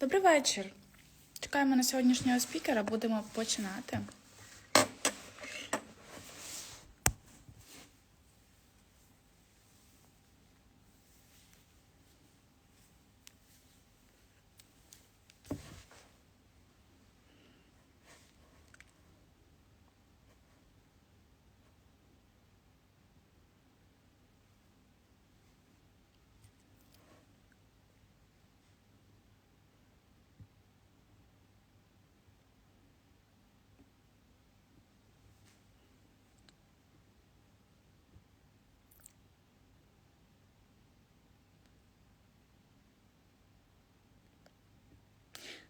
Добрий вечір. Чекаємо на сьогоднішнього спікера, будемо починати.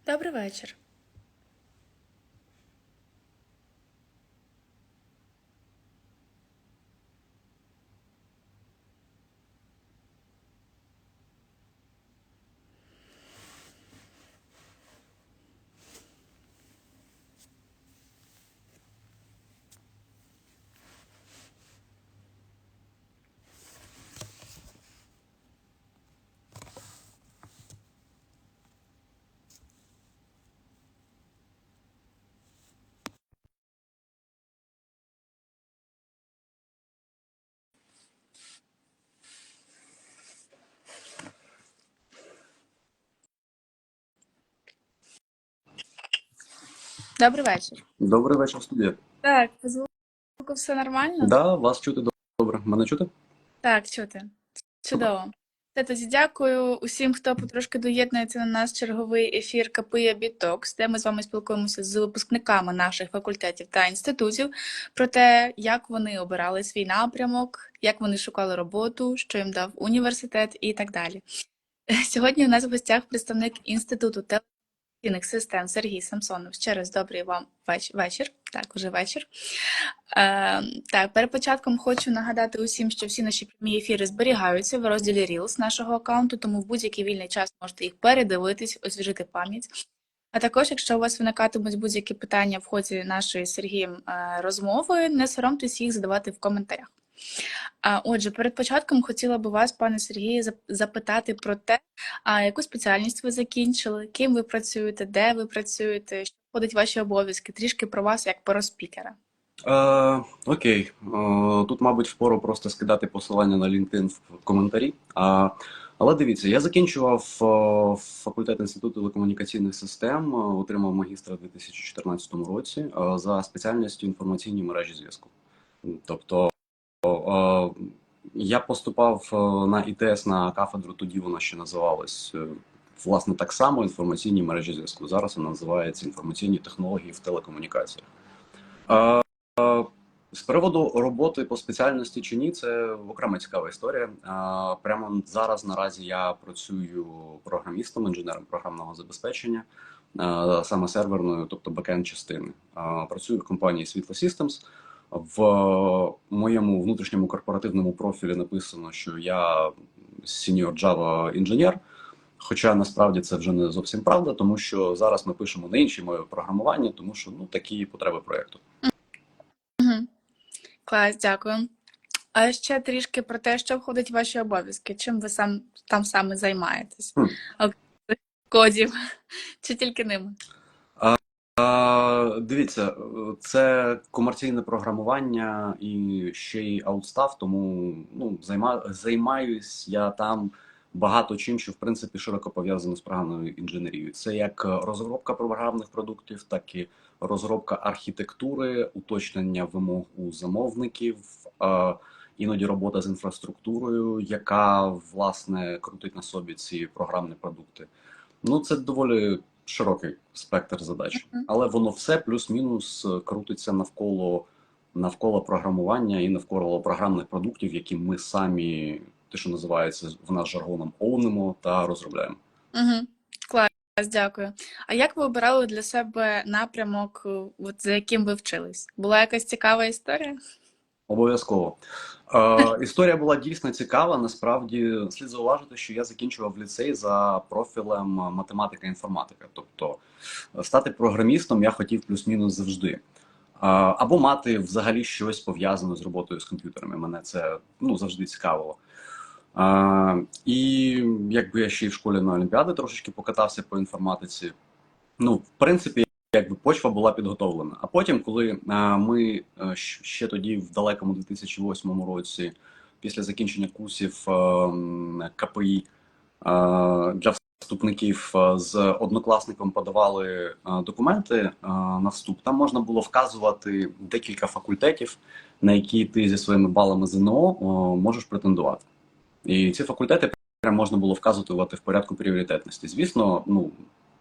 Добрий вечір. Добрий вечір. Добрий вечір, студія. Так, по звуку все нормально? Да, вас чути добре. Мене чути? Так, чути. Чудово. Та тоді дякую усім, хто потрошки доєднується на наш черговий ефір КПІ Бітокс, де ми з вами спілкуємося з випускниками наших факультетів та інститутів про те, як вони обирали свій напрямок, як вони шукали роботу, що їм дав університет і так далі. Сьогодні у нас в гостях представник інституту систем Сергій Самсонов. Ще раз добрий вам веч- вечір. Так, уже вечір. Е, так, перед початком хочу нагадати усім, що всі наші прямі ефіри зберігаються в розділі Reels нашого аккаунту, тому в будь-який вільний час можете їх передивитись, освіжити пам'ять. А також, якщо у вас виникатимуть будь-які питання в ході нашої з Сергієм е, розмови, не соромтесь їх задавати в коментарях. Отже, перед початком хотіла би вас, пане Сергію, запитати про те, яку спеціальність ви закінчили, ким ви працюєте, де ви працюєте, що входить ваші обов'язки, трішки про вас як про спікера. Е, окей. Е, тут, мабуть, впору просто скидати посилання на LinkedIn в коментарі. А, але дивіться, я закінчував факультет інституту телекомунікаційних систем, отримав магістра у 2014 році за спеціальністю інформаційні мережі зв'язку. Тобто я поступав е, на ІТС на кафедру, тоді вона ще називалась е, власне так само інформаційні мережі зв'язку. Зараз вона називається інформаційні технології в телекомунікаціях. Е, е, З приводу роботи по спеціальності чи ні, це окрема цікава історія. Е, Прямо зараз наразі я працюю програмістом, інженером програмного забезпечення, е, саме серверною, тобто бекенд частини. Е, Працюю в компанії Світло Systems. В моєму внутрішньому корпоративному профілі написано, що я senior Java інженер. Хоча насправді це вже не зовсім правда, тому що зараз ми пишемо на іншій мові програмування, тому що ну такі потреби проєкту. Угу. Клас, дякую. А ще трішки про те, що входить в ваші обов'язки. Чим ви сам там саме займаєтесь? Хм. Кодів чи тільки ними? А, дивіться, це комерційне програмування і ще й аутстав, тому ну, займа, займаюсь я там багато чим, що в принципі широко пов'язано з програмною інженерією. Це як розробка програмних продуктів, так і розробка архітектури, уточнення вимог у замовників, а, іноді робота з інфраструктурою, яка власне крутить на собі ці програмні продукти. Ну, це доволі широкий спектр задач, але воно все плюс-мінус е, крутиться навколо навколо програмування і навколо програмних продуктів, які ми самі, те, що називається в нас жаргоном, оунимо та розробляємо. Угу. Клас, дякую. А як ви обирали для себе напрямок, е, от, за яким ви вчились? Була якась цікава історія? Обов'язково. Е, історія була дійсно цікава. Насправді слід зауважити, що я закінчував ліцей за профілем математика інформатика. Тобто е, стати програмістом я хотів плюс-мінус завжди. Е, або мати взагалі щось пов'язане з роботою з комп'ютерами. Мене це ну, завжди цікавило. А, і якби я ще й в школі на Олімпіади трошечки покатався по інформатиці. Ну, в принципі, якби почва була підготовлена. А потім, коли ми е, ще тоді, в далекому 2008 році, після закінчення курсів е, КПІ е, для вступників з однокласником подавали документи на вступ, там можна було вказувати декілька факультетів, на які ти зі своїми балами ЗНО можеш претендувати. І ці факультети можна було вказувати в порядку пріоритетності. Звісно, ну,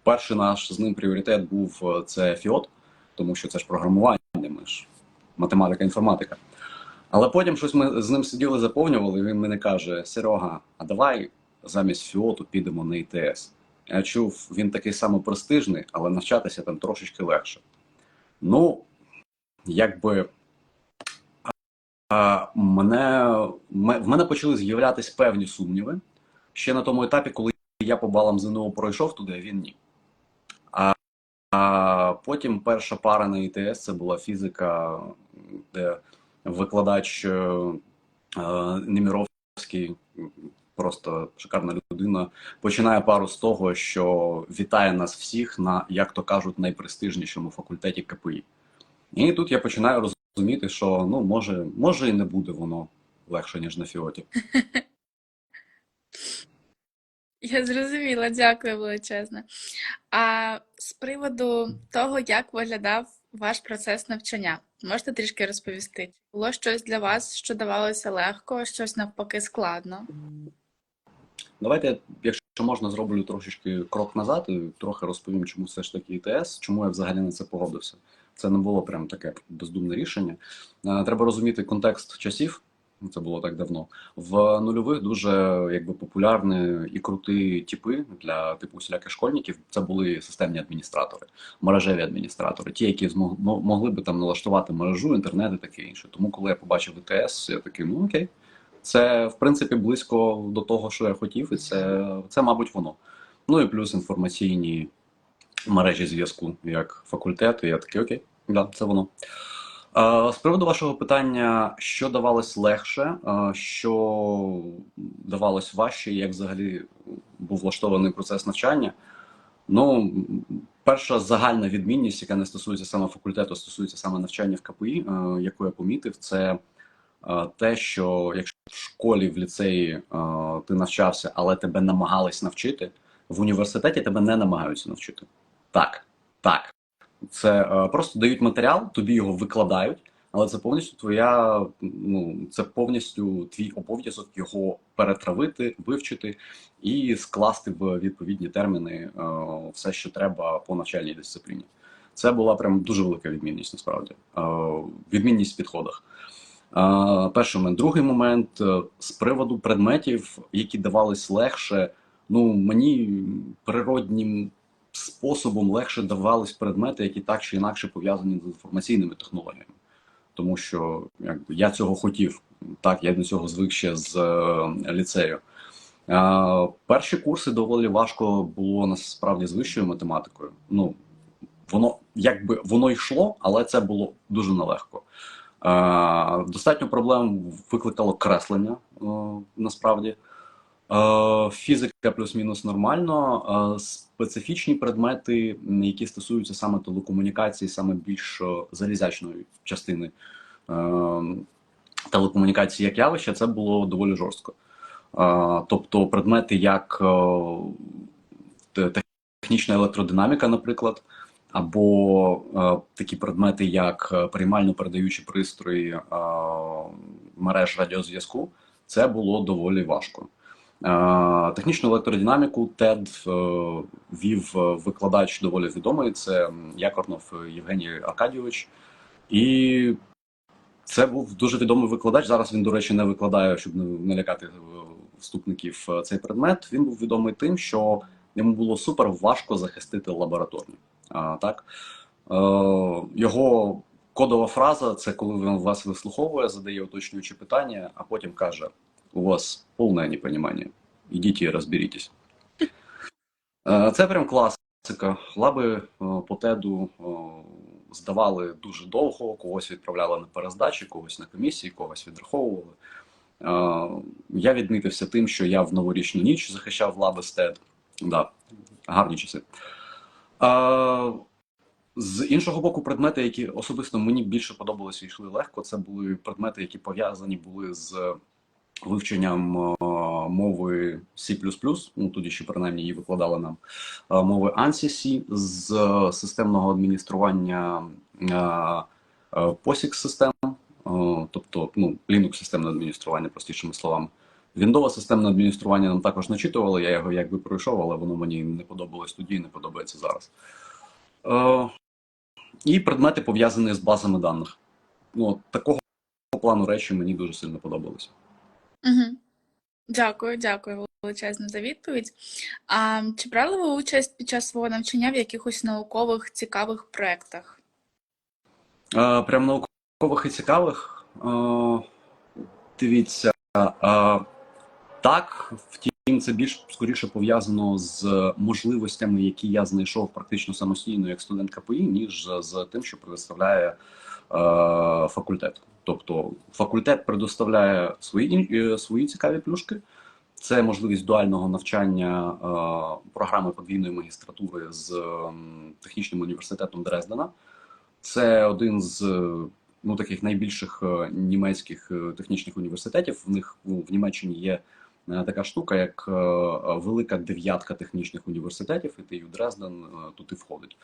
перший наш з ним пріоритет був е, це ФІОТ, тому що це ж програмування, ми ж математика, інформатика. Але потім щось ми з ним сиділи, заповнювали, і він мені каже: Серега, а давай замість ФІОТу підемо на ІТС. Я чув, він такий самий престижний, але навчатися там трошечки легше. Ну, якби а, мене, в мене почали з'являтися певні сумніви ще на тому етапі, коли я по балам ЗНО пройшов туди, а він ні. А, потім перша пара на ІТС це була фізика, де викладач е, е, Неміровський, просто шикарна людина, починає пару з того, що вітає нас всіх на, як то кажуть, найпрестижнішому факультеті КПІ. І тут я починаю розуміти, що ну може, може і не буде воно легше, ніж на фіоті. Я зрозуміла, дякую величезне. А з приводу того, як виглядав ваш процес навчання, можете трішки розповісти? Було щось для вас, що давалося легко, щось навпаки складно? Давайте, якщо можна, зроблю трошечки крок назад і трохи розповім, чому все ж таки ІТС, чому я взагалі на це погодився. Це не було прям таке бездумне рішення. Е, Треба розуміти контекст часів. Це було так давно. В нульових дуже якби популярні і круті типи для типу всіляких школьників. Це були системні адміністратори, мережеві адміністратори, ті, які змог, могли би там налаштувати мережу, інтернет і таке інше. Тому, коли я побачив ІТС, я такий, ну окей, це в принципі близько до того, що я хотів, і це, це мабуть, воно. Ну і плюс інформаційні мережі зв'язку як факультет, і я такий, окей, да, це воно. Е, З приводу вашого питання, що давалось легше, е, що давалось важче, як взагалі був влаштований процес навчання. Ну, перша загальна відмінність, яка не стосується саме факультету, стосується саме навчання в КПІ, е, яку я помітив, це те, що якщо в школі, в ліцеї ти навчався, але тебе намагались навчити, в університеті тебе не намагаються навчити. Так, так. Це е, просто дають матеріал, тобі його викладають, але це повністю твоя, ну це повністю твій обов'язок його перетравити, вивчити і скласти в відповідні терміни е, все, що треба по навчальній дисципліні. Це була прям дуже велика відмінність, насправді. Е, відмінність в підходах. Е, перший момент. Другий момент е, з приводу предметів, які давались легше. Ну мені природнім способом легше давались предмети, які так чи інакше пов'язані з інформаційними технологіями. Тому що якби, я цього хотів, так, я до цього звик ще з е, ліцею. Е, перші курси доволі важко було насправді з вищою математикою. Ну, воно якби воно йшло, але це було дуже нелегко. Е, достатньо проблем викликало креслення е, насправді. Е, Фізика плюс-мінус нормально. Е, Специфічні предмети, які стосуються саме телекомунікації, саме більш е, залізячної частини телекомунікації як явище, це було доволі жорстко. Тобто предмети як технічна електродинаміка, наприклад, або такі предмети, як е, приймально-передаючі пристрої мереж радіозв'язку, це було доволі важко. Е, Технічну електродинаміку TED е, вів е, викладач доволі відомий. Це Якорнов Євгеній Аркадійович. І це був дуже відомий викладач. Зараз він, до речі, не викладає, щоб не лякати вступників цей предмет. Він був відомий тим, що йому було супер важко захистити лабораторні. Так? Його кодова фраза це коли він вас вислуховує, задає уточнюючі питання, а потім каже: у вас повне непонімання. Ідіть і розберітесь. Е, Це прям класика. Лаби е, по теду е, здавали дуже довго, когось відправляли на перездачі, когось на комісії, когось відраховували. Я відмітився тим, що я в новорічну ніч захищав лаби стед. Да, гарні часи. Е, З іншого боку, предмети, які особисто мені більше подобалися і йшли легко, це були предмети, які пов'язані були з вивченням е, мови C++, ну тоді ще принаймні її викладали нам, е, мови ANSI C, з системного адміністрування е, POSIX систем, тобто ну, Linux системне адміністрування, простішими словами. Windows системне адміністрування нам також начитували, я його якби пройшов, але воно мені не подобалось тоді і не подобається зараз. Е, і предмети пов'язані з базами даних. Ну, такого плану речі мені дуже сильно подобалися. Угу. Дякую, дякую величезно за відповідь. А чи брали ви участь під час свого навчання в якихось наукових цікавих проєктах? Прям наукових і цікавих. Е, дивіться, е, так, втім, це більш скоріше пов'язано з можливостями, які я знайшов практично самостійно як студент КПІ, ніж з тим, що предоставляє е, факультет. Тобто факультет предоставляє свої, е, свої цікаві плюшки. Це можливість дуального навчання е, програми подвійної магістратури з ем, технічним університетом Дрездена. Це один з е, ну, таких найбільших німецьких технічних університетів. В них в Німеччині є така штука, як велика дев'ятка технічних університетів, і ТЮ Дрезден е, тут і входить.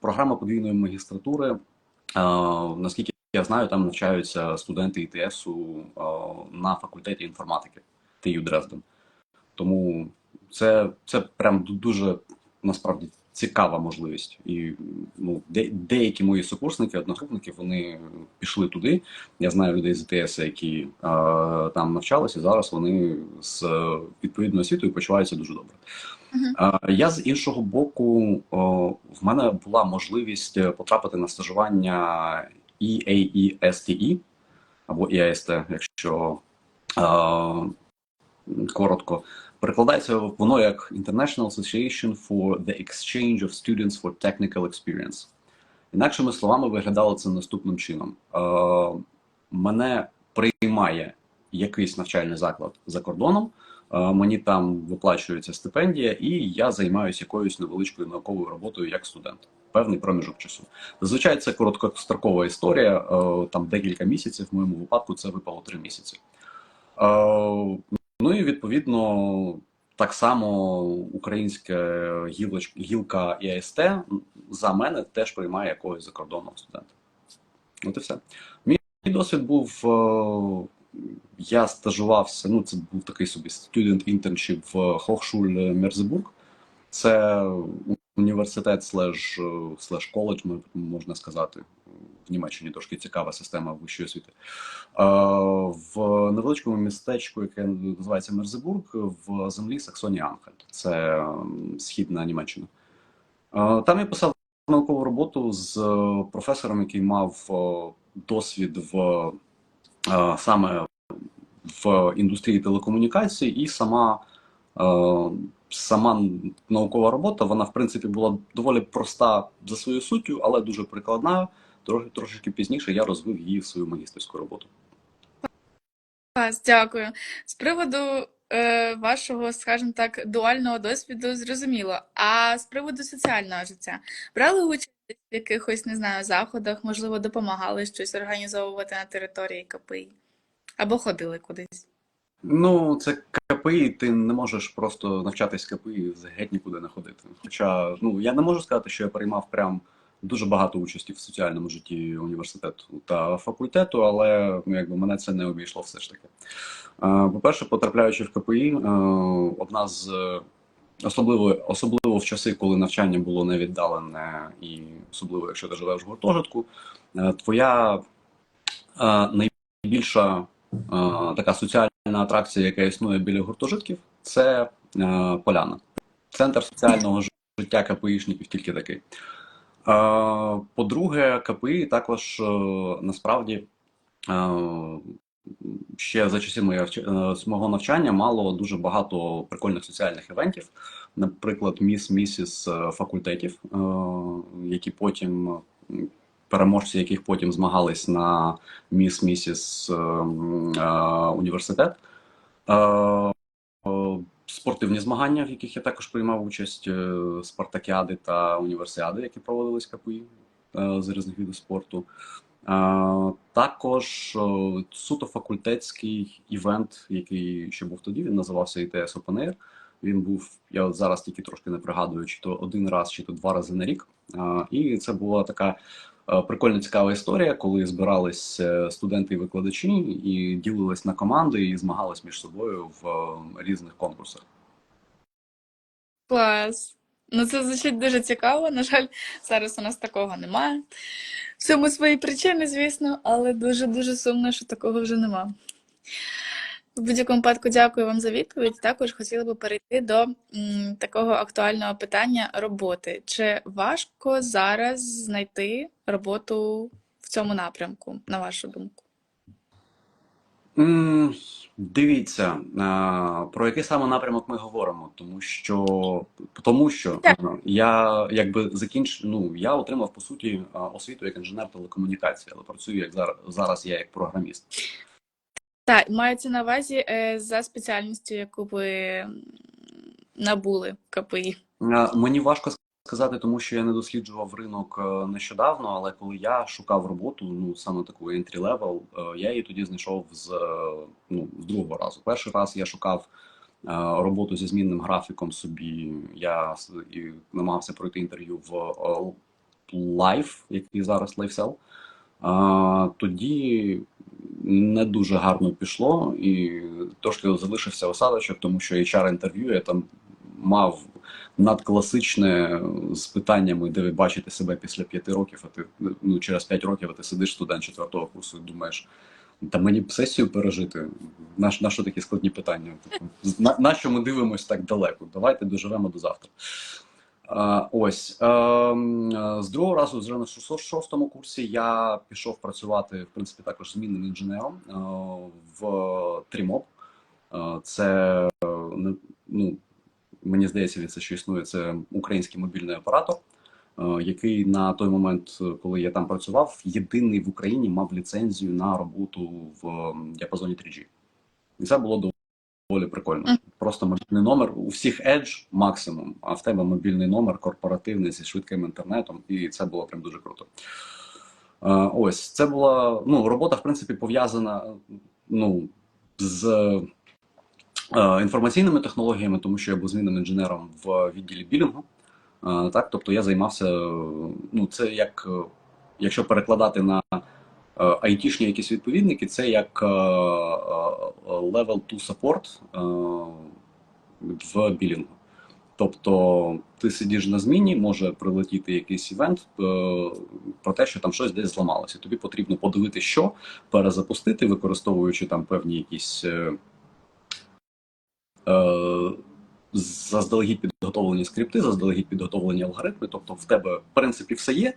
Програма подвійної магістратури, наскільки я знаю, там навчаються студенти ІТСу на факультеті інформатики ТЮ Дрезден. Тому це, це прям дуже насправді цікава можливість. І ну, де, деякі мої сукурсники, одногрупники, вони пішли туди. Я знаю людей з ІТС, які е, там навчалися. Зараз вони з відповідною освітою почуваються дуже добре. Мгм. Е, Я з іншого боку, о, в мене була можливість потрапити на стажування EAESTE або EAST, якщо коротко. Перекладається воно як International Association for the Exchange of Students for Technical Experience. Інакшими словами, виглядало це наступним чином: мене приймає якийсь навчальний заклад за кордоном, мені там виплачується стипендія, і я займаюся якоюсь невеличкою науковою роботою як студент. Певний проміжок часу. Зазвичай це короткострокова історія, е, там декілька місяців. В моєму випадку це випало три місяці. Е, Ну і відповідно так само українська гілка ІАСТ за мене теж приймає якогось закордонного студента. От і все. Мій досвід був. е, Я стажувався, ну це був такий собі студент інтерншіп в Хохшуль Мерзебург. Це університет слеш, е, коледж, можна сказати. В Німеччині трошки цікава система вищої освіти. В невеличкому містечку, яке називається Мерзебург, в землі Саксонія Анхальт. Це східна Німеччина. Там я писав наукову роботу з е, професором, який мав е, досвід в е, саме в індустрії телекомунікацій, і сама, сама наукова робота, вона в принципі була доволі проста за своєю суттю, але дуже прикладна. Трохи трошечки пізніше я розвив її в свою магістерську роботу. Дякую. З приводу е, вашого, скажімо так, дуального досвіду зрозуміло. А з приводу соціального життя брали участь в якихось, не знаю, заходах, можливо, допомагали щось організовувати на території КПІ? Або ходили кудись? Ну, це КПІ, ти не можеш просто навчатись КПІ геть нікуди не ходити. Хоча, ну я не можу сказати, що я приймав прям дуже багато участі в соціальному житті університету та факультету, але ну, якби мене це не обійшло все ж таки. Е, По-перше, потрапляючи в КПІ, е, одна з е, особливо, особливо в часи, коли навчання було невіддалене, і особливо, якщо ти живеш в гуртожитку, твоя найбільша така соціальна атракція, яка існує біля гуртожитків, це е, поляна. Центр соціального життя КПІшників тільки такий. По-друге, КПІ також е, насправді е, ще за з мого навчання мало дуже багато прикольних соціальних івентів, наприклад, міс місіс е, факультетів, які потім переможці, яких потім змагались на міс місіс е, е, університет. Е, Спортивні змагання, в яких я також приймав участь, е, спартакіади та універсіади, які проводились КПІ з різних видів спорту. Також суто факультетський івент, який ще був тоді, він називався ITS Open Air. Він був, я зараз тільки трошки не пригадую, чи то один раз, чи то два рази на рік. І це була така прикольна цікава історія, коли збирались е, студенти і викладачі і ділились на команди і змагались між собою в е, різних конкурсах. Клас. Ну, це звучить дуже цікаво. На жаль, зараз у нас такого немає. В цьому свої причини, звісно, але дуже-дуже сумно, що такого вже нема. В будь-якому випадку дякую вам за відповідь. Також хотіла би перейти до м, такого актуального питання роботи. Чи важко зараз знайти роботу в цьому напрямку, на вашу думку? М, Дивіться, а, про який саме напрямок ми говоримо, тому що тому що Так. а, я якби закінч... ну, я отримав по суті а, освіту як інженер телекомунікації, але працюю як зараз, зараз я як програміст. Так, мається на увазі е, за спеціальністю, яку ви набули КПІ. Мені важко сказати, тому що я не досліджував ринок е, нещодавно, але коли я шукав роботу, ну саме таку entry level, е, я її тоді знайшов з е, ну з другого разу. Перший раз я шукав е, роботу зі змінним графіком собі. Я і намагався пройти інтерв'ю в е, Live, який зараз LiveSell. А, тоді не дуже гарно пішло, і трошки залишився осадочок, тому що HR-інтерв'ю я там мав надкласичне з питаннями, де ви бачите себе після п'яти років, а ти ну через п'ять років а ти сидиш студент четвертого курсу і думаєш. Та мені б сесію пережити. На, що- на що такі складні питання? Типу, на, на що ми дивимося так далеко? Давайте доживемо до завтра. Ось ем, з другого разу, вже на шос- шостому курсі, я пішов працювати, в принципі, також змінним інженером е, в Трімоп. Е, Це е, ну, мені здається, це що існує. Це український мобільний оператор, який на той момент, коли я там працював, єдиний в Україні мав ліцензію на роботу в ем, діапазоні 3G. І це було доволі прикольно. Просто мобільний номер у всіх Edge максимум, а в тебе мобільний номер корпоративний зі швидким інтернетом, і це було прям дуже круто. Ось це була ну, робота, в принципі, пов'язана ну, з е, інформаційними технологіями, тому що я був змінним інженером в відділі білінгу. Е, Так, тобто я займався, ну, це як, якщо перекладати на айтішні якісь відповідники, це як е, е, level 2 support е, в білінгу. Тобто ти сидиш на зміні, може прилетіти якийсь івент е, про те, що там щось десь зламалося. Тобі потрібно подивити, що перезапустити, використовуючи там певні якісь е, е, заздалегідь підготовлені скрипти, заздалегідь підготовлені алгоритми. Тобто, в тебе в принципі все є,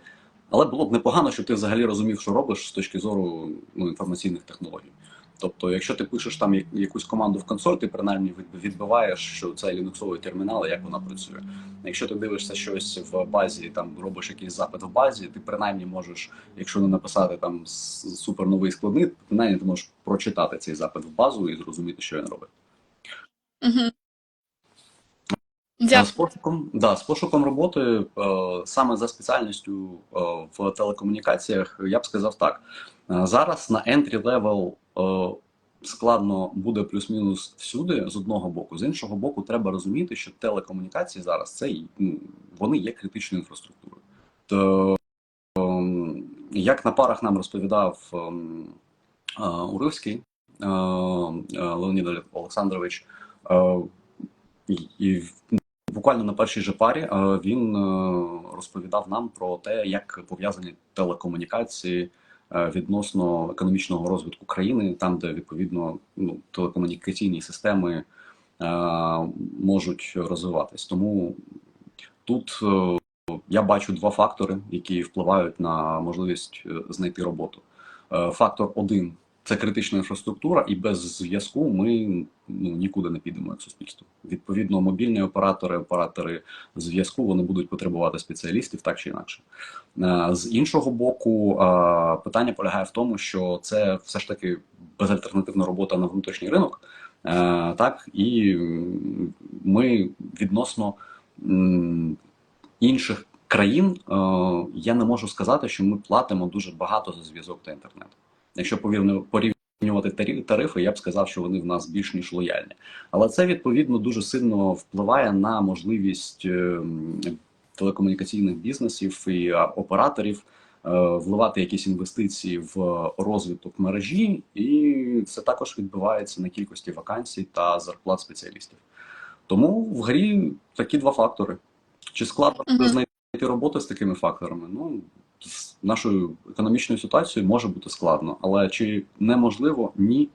але було б непогано, щоб ти взагалі розумів, що робиш з точки зору ну, інформаційних технологій. Тобто, якщо ти пишеш там якусь команду в консоль, ти принаймні відбиваєш, що це лінуксовий термінал, і як вона працює. Якщо ти дивишся щось в базі, там робиш якийсь запит в базі, ти принаймні можеш, якщо не написати там с- супер новий складний, принаймні ти можеш прочитати цей запит в базу і зрозуміти, що він робить. Угу. А З пошуком, да, з пошуком роботи е, саме за спеціальністю е, в телекомунікаціях, я б сказав так. Е, зараз на entry level е, складно буде плюс-мінус всюди з одного боку. З іншого боку, треба розуміти, що телекомунікації зараз це ну, вони є критичною інфраструктурою. То ем, як на парах нам розповідав ем, е, Уривський е, е, Леонід Олександрович, е, і буквально на першій же парі е, він е, розповідав нам про те, як пов'язані телекомунікації е, відносно економічного розвитку країни, там, де відповідно ну, телекомунікаційні системи можуть розвиватись. Тому тут я бачу два фактори, які впливають на можливість знайти роботу. Фактор один це критична інфраструктура, і без зв'язку ми ну, нікуди не підемо як суспільство. Відповідно, мобільні оператори, оператори зв'язку вони будуть потребувати спеціалістів так чи інакше. Е, З іншого боку, е, питання полягає в тому, що це все ж таки безальтернативна робота на внутрішній ринок. Е, Так, і ми відносно інших країн, я не можу сказати, що ми платимо дуже багато за зв'язок та інтернет. Якщо порівнювати тарифи, я б сказав, що вони в нас більш ніж лояльні. Але це відповідно дуже сильно впливає на можливість е, телекомунікаційних бізнесів і операторів е, вливати якісь інвестиції в розвиток мережі, і це також відбувається на кількості вакансій та зарплат спеціалістів. Тому в грі такі два фактори. Чи складно буде Мгм. знайти роботу з такими факторами? Ну, з нашою економічною ситуацією може бути складно, але чи неможливо? Ні,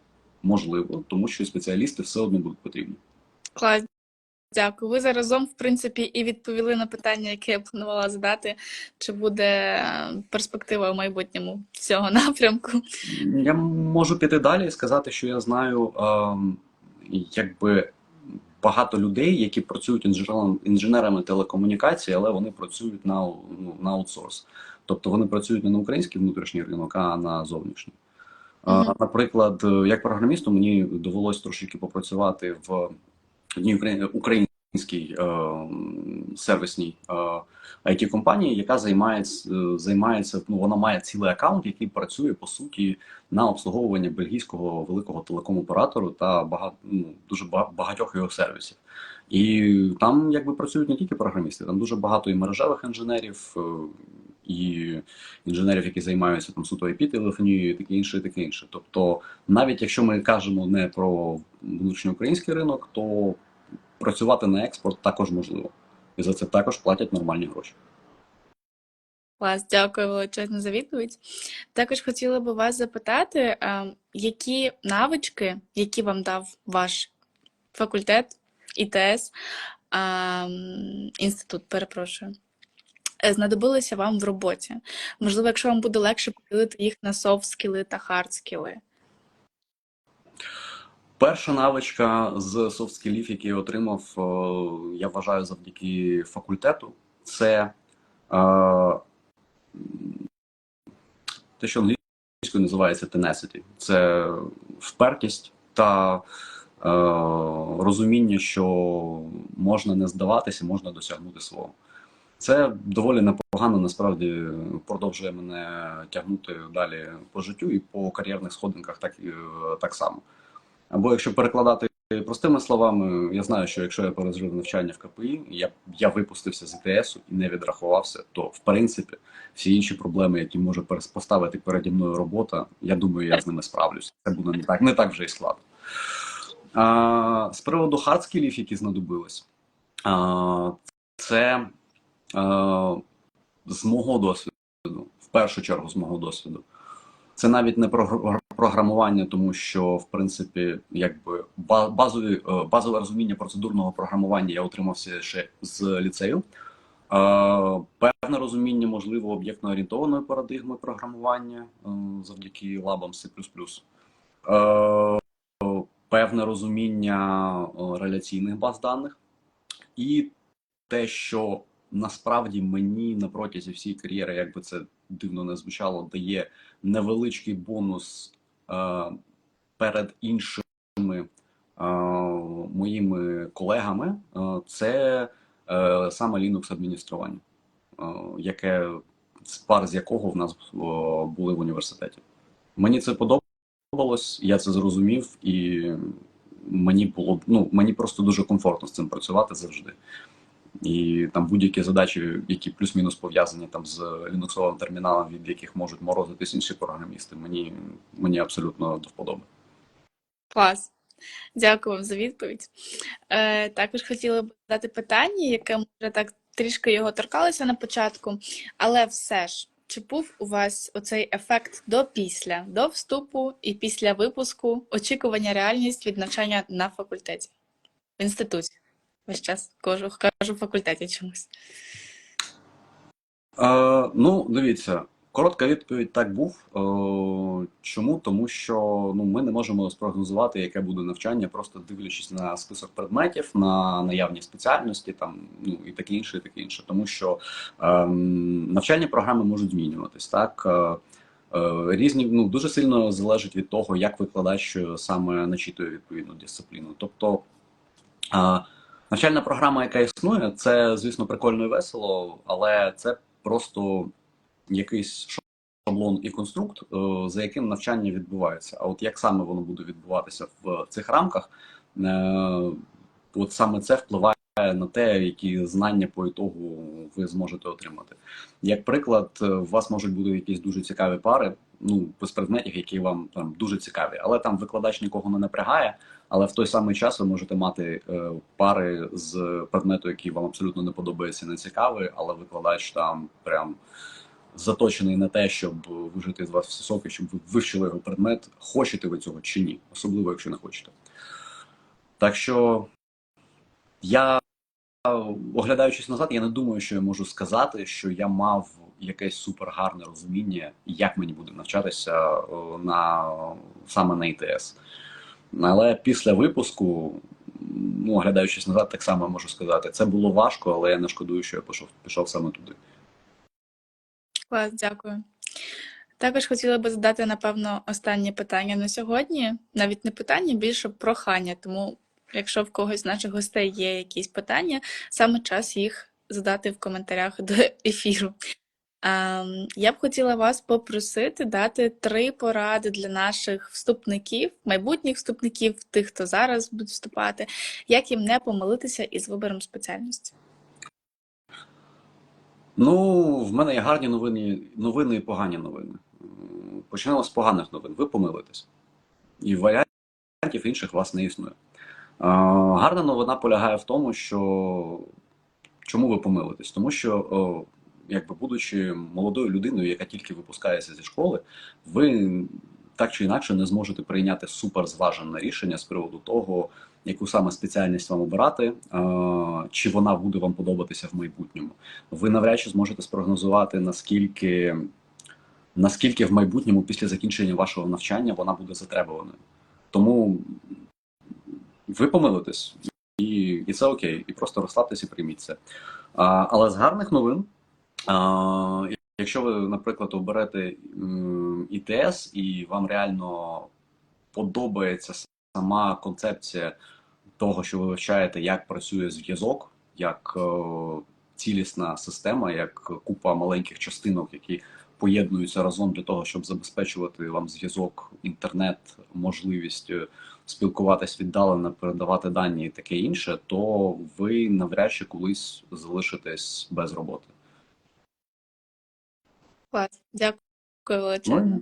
можливо, тому що спеціалісти все одно будуть потрібні. Клас, дякую. Ви заразом, в принципі, і відповіли на питання, яке я планувала задати, чи буде е, перспектива в майбутньому цього напрямку. Я можу піти далі і сказати, що я знаю ем, якби багато людей, які працюють інженерами, телекомунікації, але вони працюють на, ну, на аутсорс. Тобто вони працюють не на український внутрішній ринок, а на зовнішній. Е, Мгм. Наприклад, е, як програмісту, мені довелось трошки попрацювати в одній українській е, сервісній е, it компанії яка займається, е, займається, ну вона має цілий аккаунт, який працює по суті на обслуговування бельгійського великого телеком-оператору та багато ну, дуже багатьох його сервісів. І там якби працюють не тільки програмісти, там дуже багато і мережевих інженерів, е, і інженерів, які займаються там суто ip телефонією, і таке інше, і таке інше. Тобто, навіть якщо ми кажемо не про внутрішньоукраїнський ринок, то працювати на експорт також можливо. І за це також платять нормальні гроші. Клас, дякую величезно за відповідь. Також хотіла би вас запитати, які навички, які вам дав ваш факультет, ІТС, інститут, перепрошую, знадобилися вам в роботі? Можливо, якщо вам буде легше поділити їх на софт-скіли та хард-скіли. Перша навичка з софт-скілів, які я отримав, е, я вважаю, завдяки факультету, це е, те, що англійською називається tenacity. Це впертість та е, розуміння, що можна не здаватися, можна досягнути свого. Це доволі непогано, насправді продовжує мене тягнути далі по життю і по кар'єрних сходинках так, так само. Або якщо перекладати простими словами, я знаю, що якщо я пережив навчання в КПІ, я, я випустився з ІТСу і не відрахувався, то в принципі всі інші проблеми, які може поставити переді мною робота, я думаю, я з ними справлюся. Це буде не так, не так вже і складно. А, з приводу хардскілів, які знадобились, а, це з мого досвіду, в першу чергу з мого досвіду. Це навіть не про програмування, тому що в принципі, якби базові е, базове розуміння процедурного програмування я отримався ще з ліцею. Е, Певне розуміння, можливо, об'єктно-орієнтованої парадигми програмування е, завдяки лабам C++. Е, Певне розуміння е, реляційних баз даних, і те, що насправді мені на протязі всієї кар'єри, як би це дивно не звучало, дає невеличкий бонус е, перед іншими е, моїми колегами, е, це е, саме Linux адміністрування, е, яке пар з якого в нас е, були в університеті. Мені це подобалось, я це зрозумів, і мені було ну мені просто дуже комфортно з цим працювати завжди. І там будь-які задачі, які плюс-мінус пов'язані там з лінуксовим терміналом, від яких можуть морозитись інші програмісти, мені, мені абсолютно до вподоби. Клас. Дякую вам за відповідь. Е, також хотіла б задати питання, яке може так трішки його торкалося на початку, але все ж, чи був у вас оцей ефект до після, до вступу і після випуску, очікування реальність від навчання на факультеті, в інституті? Весь час кажу, кажу факультеті чомусь. Е, ну, дивіться, Коротка відповідь так був. Е, Чому? Тому що ну, ми не можемо спрогнозувати, яке буде навчання, просто дивлячись на список предметів, на наявні спеціальності, там ну і таке інше, і таке інше. Тому що ем, навчальні програми можуть змінюватись. Так Е, е, різні ну дуже сильно залежить від того, як викладач е, саме начитує відповідну дисципліну. Тобто е, навчальна програма, яка існує, це звісно прикольно і весело, але це просто якийсь шаблон і конструкт, е, за яким навчання відбувається. А от як саме воно буде відбуватися в цих рамках, е, от саме це впливає на те, які знання по ітогу ви зможете отримати. Як приклад, е, у вас можуть бути якісь дуже цікаві пари, ну без предметів, які вам там дуже цікаві, але там викладач нікого не напрягає. Але в той самий час ви можете мати е, пари з предмету, який вам абсолютно не подобається, не цікавий, але викладач там прям заточений на те, щоб вижити з вас всі соки, щоб ви вивчили його предмет, хочете ви цього чи ні, особливо якщо не хочете. Так що я, оглядаючись назад, я не думаю, що я можу сказати, що я мав якесь супергарне розуміння, як мені буде навчатися на саме на ІТС. Але після випуску, ну, оглядаючись назад, так само можу сказати, це було важко, але я не шкодую, що я пішов, пішов саме туди. Клас, дякую. Також хотіла би задати, напевно, останнє питання на сьогодні. Навіть не питання, більше прохання. Тому, якщо в когось з наших гостей є якісь питання, саме час їх задати в коментарях до ефіру. Ем, Я б хотіла вас попросити дати три поради для наших вступників, майбутніх вступників, тих, хто зараз буде вступати, як їм не помилитися із вибором спеціальності. Ну, в мене є гарні новини, новини і погані новини. Почнемо з поганих новин. Ви помилитесь. І варіантів інших вас не існує. Гарна новина полягає в тому, що чому ви помилитесь? Тому що, якби будучи молодою людиною, яка тільки випускається зі школи, ви так чи інакше не зможете прийняти суперзважене рішення з приводу того, яку саме спеціальність вам обирати, чи вона буде вам подобатися в майбутньому. Ви навряд чи зможете спрогнозувати, наскільки, наскільки в майбутньому, після закінчення вашого навчання, вона буде затребуваною. Тому ви помилитесь, і, і це окей, і просто розслабтеся прийміть це. Але з гарних новин, якщо ви, наприклад, оберете ІТС і вам реально подобається сама концепція того, що ви вивчаєте, як працює зв'язок, як е, цілісна система, як купа маленьких частинок, які поєднуються разом для того, щоб забезпечувати вам зв'язок, інтернет, можливість е, спілкуватись віддалено, передавати дані і таке інше, то ви навряд чи колись залишитесь без роботи. Клас, дякую величезно.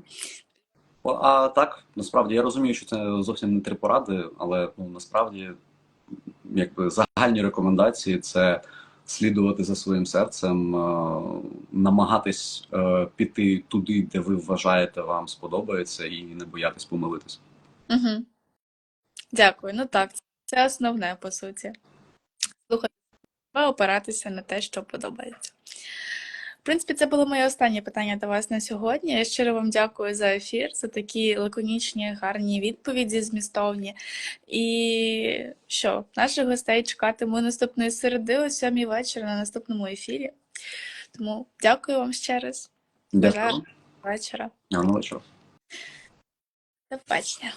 Ну, А так, насправді я розумію, що це зовсім не три поради, але ну насправді, якби загальні рекомендації це слідувати за своїм серцем, е, намагатись е, піти туди, де ви вважаєте вам сподобається, і не боятись помилитись. Угу. Дякую. Ну так, це основне по суті. Слухати опиратися на те, що подобається. Принципі, це було моє останнє питання до вас на сьогодні. Я щиро вам дякую за ефір, за такі лаконічні, гарні відповіді, змістовні. І що, наших гостей чекатиму наступної середи о сьомій вечора на наступному ефірі. Тому дякую вам ще раз. Бажаю Дякую. вечора. Гарного вечора. До. Побачення.